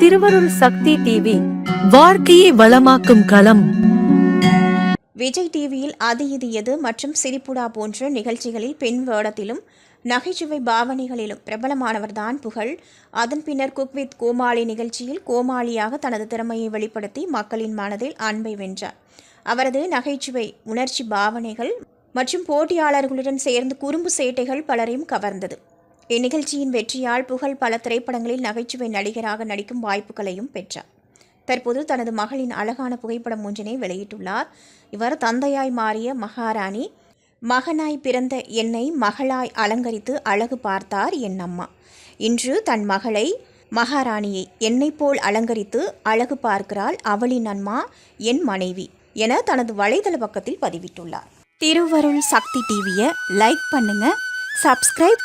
திருவருள் சக்தி டிவி வாழ்க்கையை வளமாக்கும் களம். விஜய் டிவியில் அது இது எது மற்றும் சிரிப்புடா போன்ற நிகழ்ச்சிகளில் பெண் வேடத்திலும் நகைச்சுவை பாவனைகளிலும் பிரபலமானவர்தான் புகழ். அதன் பின்னர் குக் வித் கோமாளி நிகழ்ச்சியில் கோமாளியாக தனது திறமையை வெளிப்படுத்தி மக்களின் மனதில் அன்பை வென்றார். அவரது நகைச்சுவை உணர்ச்சி பாவனைகள் மற்றும் போட்டியாளர்களுடன் சேர்ந்து குறும்பு சேட்டைகள் பலரையும் கவர்ந்தது. இந்நிகழ்ச்சியின் வெற்றியால் புகழ் பல திரைப்படங்களில் நகைச்சுவை நடிகராக நடிக்கும் வாய்ப்புகளையும் பெற்றார். தற்போது தனது மகளின் அழகான புகைப்படம் ஒன்றினை வெளியிட்டுள்ளார். இவர் தந்தையாய் மாறிய மகாராணி மகனாய் பிறந்த என்னை மகளாய் அலங்கரித்து அழகு பார்த்தார் என் அம்மா. இன்று தன் மகளை மகாராணியை என்னைப் போல் அலங்கரித்து அழகு பார்க்கிறாள் அவளின் அம்மா என் மனைவி என தனது வலைதள பக்கத்தில் பதிவிட்டுள்ளார். திருவருள் சக்தி டிவியை லைக் பண்ணுங்க சப்ஸ்கிரைப்